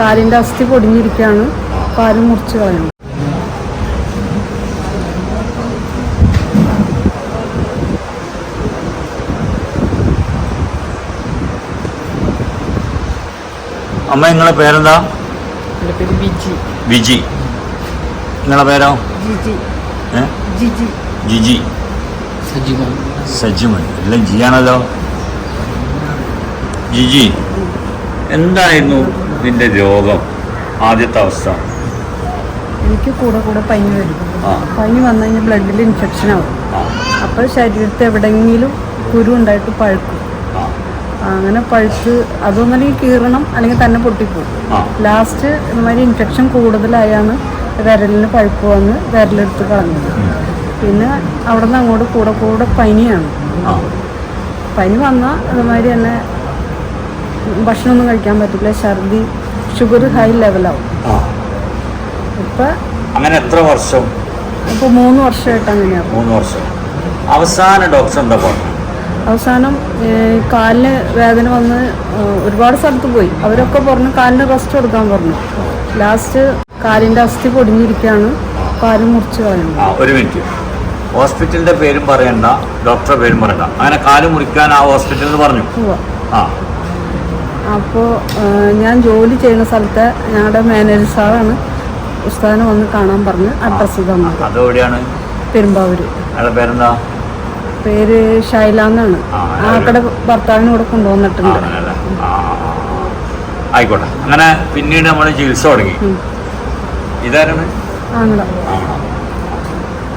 കാലിന്റെ അസ്ഥി പൊടിഞ്ഞിരിക്കുകയാണ്. കാൽ മുറിച്ച് കളയണം അമ്മ നിങ്ങളെ പേരെന്താ? വിജി. നിങ്ങളെ പേരോ? ജിജി. സജിമൻ. എല്ലാം ജിയാണല്ലോ? ജിജി. എന്തായിരുന്നു നിന്റെ രോഗം ആദ്യത്തെ അവസ്ഥ. എനിക്ക് കൂടെ കൂടെ പനി വരും. പനി വന്നു കഴിഞ്ഞാൽ ബ്ലഡിൽ ഇൻഫെക്ഷൻ ആവും. അപ്പോൾ ശരീരത്തിൽ എവിടെയെങ്കിലും കുരു ഉണ്ടായിട്ട് പഴുക്കും. അങ്ങനെ പഴുത്ത് അതൊന്നല്ലെങ്കിൽ കീറണം അല്ലെങ്കിൽ തന്നെ പൊട്ടിപ്പോകും ലാസ്റ്റ് ഇതുമാതിരി ഇൻഫെക്ഷൻ കൂടുതലായാണ് വിരലിന് പഴുപ്പ് വന്ന് വിരലെടുത്ത് കളഞ്ഞത്. പിന്നെ അവിടെ നിന്ന് അങ്ങോട്ട് കൂടെ കൂടെ പനിയാണ്. പനി വന്നാൽ അതുമാതിരി തന്നെ ഭക്ഷണമൊന്നും കഴിക്കാൻ പറ്റില്ല ഛർദി ഷുഗർ ഹൈ ലെവലാവും ഇപ്പൊ അങ്ങനെ എത്ര വർഷം? ഇപ്പൊ മൂന്ന് വർഷമായിട്ട് അങ്ങനെയാണ് മൂന്ന് വർഷം. അവസാന ഡോക്ടർ എന്താ പറഞ്ഞു അവസാനം കാലിന് വേദന വന്ന് ഒരുപാട് സ്ഥലത്ത് പോയി. അവരൊക്കെ പറഞ്ഞു കാലിന് റെസ്റ്റ് കൊടുക്കാൻ പറഞ്ഞു. ലാസ്റ്റ് കാലിന്റെ അസ്ഥി പൊടിഞ്ഞിരിക്കുകയാണ്. കാലും മുറിച്ച് കളയണം ആ ഒരു മിനിറ്റ് ഹോസ്പിറ്റലിന്റെ പേരും പറയണ്ട ഡോക്ടറെ പേരും പറയണ്ട. അങ്ങനെ കാൽ മുറിക്കാൻ ആ ഹോസ്പിറ്റലിൽ പറഞ്ഞു. ആ. അപ്പോൾ ഞാൻ ജോലി ചെയ്യുന്ന സ്ഥലത്തെ ഞങ്ങളുടെ മാനേജർ സാറാണ് ഉസ്താദിനെ വന്ന് കാണാൻ പറഞ്ഞ് അഡ്രസ്സ് തന്നത്. അതെവിടെയാണ്? പെരുമ്പാവൂര്. പേരെന്താ? പേര് ഷൈല എന്നാണ് ആക്കടെ ഭർത്താവിന് കടെ കൊണ്ടുവന്നിട്ടുണ്ട്. ആയിക്കോട്ടെ. അങ്ങനെ പിന്നീട് നമ്മൾ ചികിത്സ തുടങ്ങി. ഇതാരാണ്?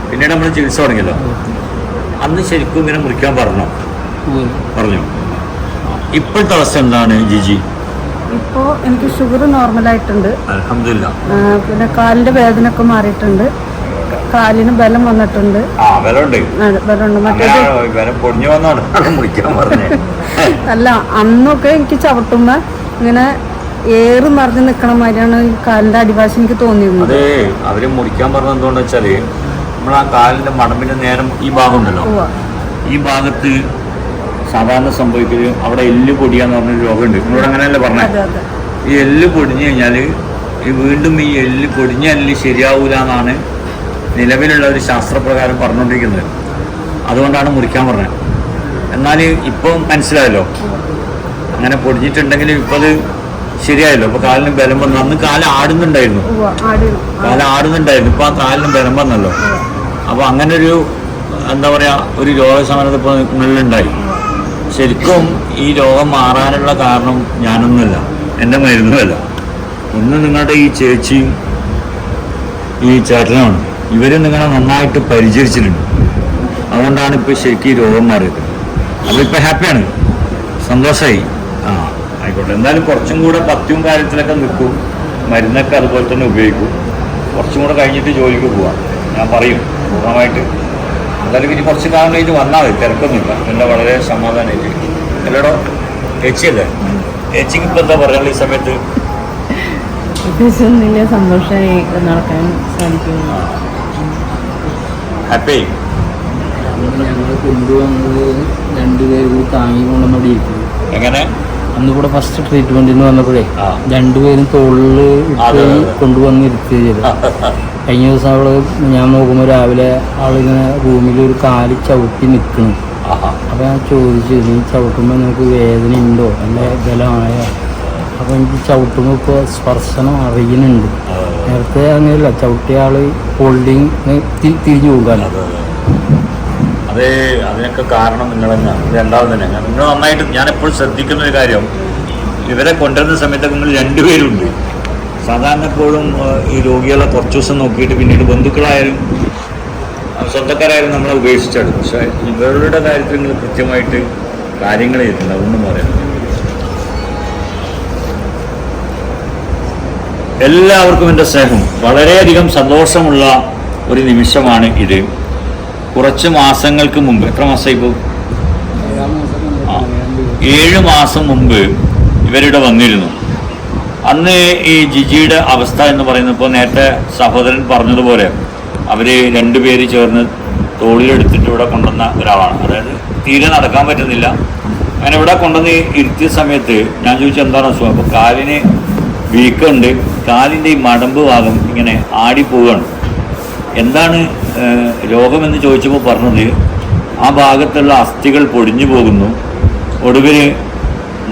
പിന്നീട് നമ്മൾ ചികിത്സ തുടങ്ങിയല്ലോ. അന്ന് ശരിക്കും ഇങ്ങനെ മുറിക്കാൻ പറഞ്ഞോ? പറഞ്ഞു? ഇപ്പോഴത്തെ അവസ്ഥ എന്താണ് ജിജി? ഇപ്പോ എനിക്ക് ഷുഗർ നോർമൽ ആയിട്ടുണ്ട്. ആ, പിന്നെ കാലിന്റെ വേദന ഒക്കെ മാറിയിട്ടുണ്ട് കാലിന് ബലം വന്നിട്ടുണ്ട്. ആ ബലമുണ്ട്. മറ്റേത് പൊടിഞ്ഞു മുറിക്കാൻ പറഞ്ഞത്. അല്ല അന്നൊക്കെ എനിക്ക് ചവിട്ടുമ്പോ ഇങ്ങനെ ഏറ് മറിഞ്ഞ് നിക്കണ മാതിരിയാണ് ഈ കാലിന്റെ അടിവാശം എനിക്ക് തോന്നിയിരുന്നത്. അതെ അവർ മുറിക്കാൻ പറഞ്ഞ എന്തുകൊണ്ടാ വെച്ചാൽ നമ്മൾ ആ കാലിന്റെ മടമ്പിന്റെ നേരം ഈ ഭാഗം ഉണ്ടല്ലോ. ഈ ഭാഗത്ത് സാധാരണ സംഭവിക്കൽ അവിടെ എല്ല് പൊടിയാന്ന് പറഞ്ഞൊരു രോഗമുണ്ട്. നിങ്ങളോട് അങ്ങനെയല്ലേ പറഞ്ഞത് ഈ എല്ല് പൊടിഞ്ഞു കഴിഞ്ഞാൽ ഈ വീണ്ടും ഈ എല്ല് പൊടിഞ്ഞ എല്ല് ശരിയാവൂല എന്നാണ് നിലവിലുള്ള ഒരു ശാസ്ത്രപ്രകാരം പറഞ്ഞുകൊണ്ടിരിക്കുന്നത് അതുകൊണ്ടാണ് മുറിക്കാൻ പറഞ്ഞത് എന്നാൽ ഇപ്പം മനസ്സിലായല്ലോ. അങ്ങനെ പൊടിഞ്ഞിട്ടുണ്ടെങ്കിൽ ഇപ്പം അത് ശരിയായല്ലോ. അപ്പൊ കാലിന് ബലം വന്നു. അന്ന് കാൽ ആടുന്നുണ്ടായിരുന്നു. കാൽ ആടുന്നുണ്ടായിരുന്നു. ഇപ്പം ആ കാലിന് ബലം വന്നല്ലോ. അപ്പോൾ അങ്ങനെ ഒരു എന്താ പറയുക ഒരു രോഗസമരത ഇപ്പോൾ നിങ്ങളിലുണ്ടായി. ശരിക്കും ഈ രോഗം മാറാനുള്ള കാരണം ഞാനൊന്നുമല്ല. എന്റെ മരുന്നുമല്ല. ഒന്ന് നിങ്ങളുടെ ഈ ചേച്ചിയും ഈ ചേട്ടനുമാണ്. ഇവർ നിങ്ങളെ നന്നായിട്ട് പരിചരിച്ചിട്ടുണ്ട്. അതുകൊണ്ടാണ് ഇപ്പോൾ ശരിക്കും ഈ രോഗം മാറിയത്. അപ്പോൾ ഹാപ്പിയാണ്. സന്തോഷമായി ആ. ആയിക്കോട്ടെ. എന്തായാലും കുറച്ചും കൂടെ പത്യവും കാര്യത്തിലൊക്കെ നിൽക്കും. മരുന്നൊക്കെ അതുപോലെ തന്നെ ഉപയോഗിക്കും. കുറച്ചും കൂടെ കഴിഞ്ഞിട്ട് ജോലിക്ക് പോവാം. ഞാൻ പറയും. പൂർണമായിട്ട് എന്തായാലും ഇനി കുറച്ച് കാലം കഴിഞ്ഞ് വന്നാൽ മതി തിരക്കൊന്നുമില്ല. എല്ലാം വളരെ സമാധാനമായിട്ട് അല്ലടോ ചേച്ചിയല്ലേ? ചേച്ചിക്ക് ഇപ്പം എന്താ പറയാനുള്ള ഈ സമയത്ത്? പ്രത്യേകിച്ചൊന്നുമില്ല സന്തോഷമായി നടക്കാൻ സാധിക്കുന്നു. ഹാപ്പി ഞങ്ങൾ കൊണ്ടുവന്നത് രണ്ടുപേരും കൂടി താങ്ങി കൊണ്ടുവന്നോടെ ഇരിക്കുന്നു എങ്ങനെ? അന്ന് ഇവിടെ ഫസ്റ്റ് ട്രീറ്റ്മെന്റിന് വന്നപ്പോഴേ. രണ്ടുപേരും തോളിൽ. കൊണ്ടുവന്ന് ചെയ്തത് കഴിഞ്ഞ ദിവസം അവൾ ഞാൻ നോക്കുമ്പോൾ രാവിലെ ആളിങ്ങനെ റൂമിൽ ഒരു കാൽ ചവിട്ടി നിൽക്കുന്നു അപ്പൊ ഞാൻ ചോദിച്ചു നീ ചവിട്ടുമ്പോൾ നിനക്ക് വേദന ഉണ്ടോ? അല്ല ബലമായ? അപ്പോൾ എനിക്ക് ചവിട്ടുമ്പോൾ ഇപ്പോൾ സ്പർശനം അറിയുന്നുണ്ട്. നേരത്തെ അങ്ങനെയല്ല ചവിട്ടിയ ആൾ ഹോൾഡിങ് തിരിഞ്ഞു പോകാനോ അതെ, അതെ. അത്. അതിനൊക്കെ കാരണം നിങ്ങൾ തന്നെയാണ്. രണ്ടാമത് തന്നെ. നിങ്ങൾ നന്നായിട്ട് ഞാൻ എപ്പോഴും ശ്രദ്ധിക്കുന്ന ഒരു കാര്യം ഇവരെ കൊണ്ടുവരുന്ന സമയത്തൊക്കെ നിങ്ങൾ രണ്ടുപേരുണ്ട്. സാധാരണ എപ്പോഴും ഈ രോഗികളെ കുറച്ച് ദിവസം നോക്കിയിട്ട് പിന്നീട് ബന്ധുക്കളായാലും സ്വന്തക്കാരായാലും നമ്മളെ ഉപേക്ഷിച്ചാണ് പക്ഷേ ഇവരുടെ കാര്യത്തിൽ നിങ്ങൾ കൃത്യമായിട്ട് കാര്യങ്ങൾ ചെയ്തിട്ടുണ്ട്. അതൊന്നും പറയാം എല്ലാവർക്കും എന്റെ സ്നേഹം. വളരെയധികം സന്തോഷമുള്ള ഒരു നിമിഷമാണ് ഇത്. കുറച്ച് മാസങ്ങൾക്ക് മുമ്പ് എത്ര മാസമായി ഇപ്പോൾ. ഏഴ് മാസം മുമ്പ് ഇവരിവിടെ വന്നിരുന്നു. അന്ന് ഈ ജിജിയുടെ അവസ്ഥ എന്ന് പറയുന്നത് ഇപ്പോൾ നേരത്തെ സഹോദരൻ പറഞ്ഞതുപോലെ അവർ രണ്ടുപേര് ചേർന്ന് തോളിലെടുത്തിട്ട് ഇവിടെ കൊണ്ടുവന്ന ഒരാളാണ്. അതായത് തീരെ നടക്കാൻ പറ്റുന്നില്ല. അങ്ങനെ ഇവിടെ കൊണ്ടുവന്ന് ഇരുത്തിയ സമയത്ത് ഞാൻ ചോദിച്ചത് എന്താണ് അസുഖം? അപ്പോൾ കാലിന് വീക്കുണ്ട് കാലിന്റെ ഈ മടമ്പ് ഭാഗം ഇങ്ങനെ ആടിപ്പോവുകയാണ്. എന്താണ് രോഗമെന്ന് ചോദിച്ചപ്പോൾ പറഞ്ഞത് ആ ഭാഗത്തുള്ള അസ്ഥികൾ പൊടിഞ്ഞു പോകുന്നു. ഒടുവിൽ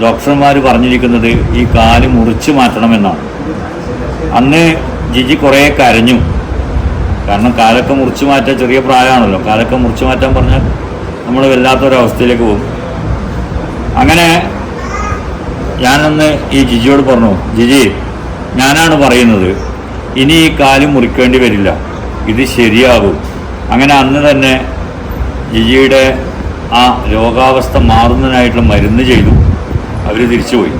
ഡോക്ടർമാർ പറഞ്ഞിരിക്കുന്നത് ഈ കാൽ മുറിച്ച് മാറ്റണമെന്നാണ്. അന്ന് ജിജി കുറേ കരഞ്ഞു. കാരണം കാലൊക്കെ മുറിച്ച് മാറ്റാൻ ചെറിയ പ്രായമാണല്ലോ. കാലൊക്കെ മുറിച്ച് മാറ്റാൻ പറഞ്ഞാൽ നമ്മൾ വല്ലാത്തൊരവസ്ഥയിലേക്ക് പോകും. അങ്ങനെ ഞാനന്ന് ഈ ജിജിയോട് പറഞ്ഞു ജിജി ഞാനാണ് പറയുന്നത് ഇനി ഈ കാൽ മുറിക്കേണ്ടി വരില്ല. ഇത് ശരിയാകും. അങ്ങനെ അന്ന് തന്നെ ജിജിയുടെ ആ രോഗാവസ്ഥ മാറുന്നതിനായിട്ടുള്ള മരുന്ന് ചെയ്തു. അവർ തിരിച്ചുപോയി.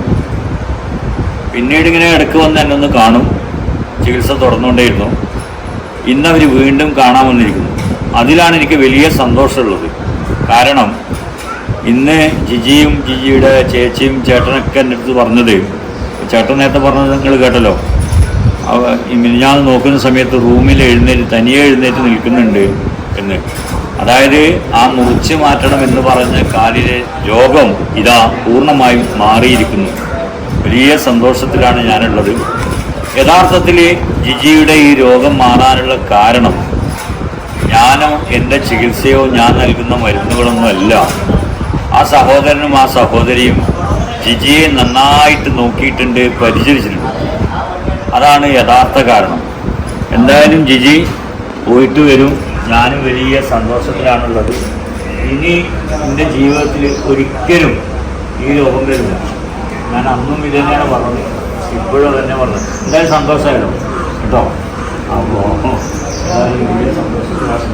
പിന്നീട് ഇങ്ങനെ ഇടയ്ക്ക് വന്ന് എന്നെ ഒന്ന് കാണും. ചികിത്സ തുടർന്നുകൊണ്ടേയിരുന്നു. ഇന്ന് അവർ വീണ്ടും കാണാൻ വന്നിരിക്കുന്നു. അതിലാണ് എനിക്ക് വലിയ സന്തോഷമുള്ളത്. കാരണം ഇന്ന് ജിജിയും ജിജിയുടെ ചേച്ചിയും ചേട്ടനൊക്കെ എന്റെ അടുത്ത് പറഞ്ഞത് ചേട്ടൻ നേരത്തെ പറഞ്ഞത് നിങ്ങൾ കേട്ടല്ലോ. മിനിഞ്ഞാന്ന് നോക്കുന്ന സമയത്ത് റൂമിൽ എഴുന്നേറ്റ് തനിയെ എഴുന്നേറ്റ് നിൽക്കുന്നുണ്ട് എന്ന്. അതായത് ആ മുറിച്ച് മാറ്റണം എന്ന് പറഞ്ഞ കാലിലെ രോഗം ഇതാ പൂർണമായും മാറിയിരിക്കുന്നു. വലിയ സന്തോഷത്തിലാണ് ഞാനുള്ളത്. യഥാർത്ഥത്തിൽ ജിജിയുടെ ഈ രോഗം മാറാനുള്ള കാരണം ഞാനോ എന്റെ ചികിത്സയോ ഞാൻ നൽകുന്ന മരുന്നുകളൊന്നുമല്ല. ആ സഹോദരനും ആ സഹോദരിയും ജിജിയെ നന്നായിട്ട് നോക്കിയിട്ടുണ്ട് പരിചരിച്ചിട്ടുണ്ട്. അതാണ് യഥാർത്ഥ കാരണം. എന്തായാലും ജിജി പോയിട്ട് വരും. ഞാനും വലിയ സന്തോഷത്തിലാണുള്ളത്. ഇനി എന്റെ ജീവിതത്തിൽ ഒരിക്കലും ഈ രോഗം വരില്ല. ഞാൻ അന്നും ഇത് തന്നെയാണ് പറഞ്ഞത്. ഇപ്പോഴും തന്നെ പറഞ്ഞത്. എന്തായാലും സന്തോഷമായല്ലോ കേട്ടോ. അപ്പോൾ വലിയ സന്തോഷത്തിലാണ്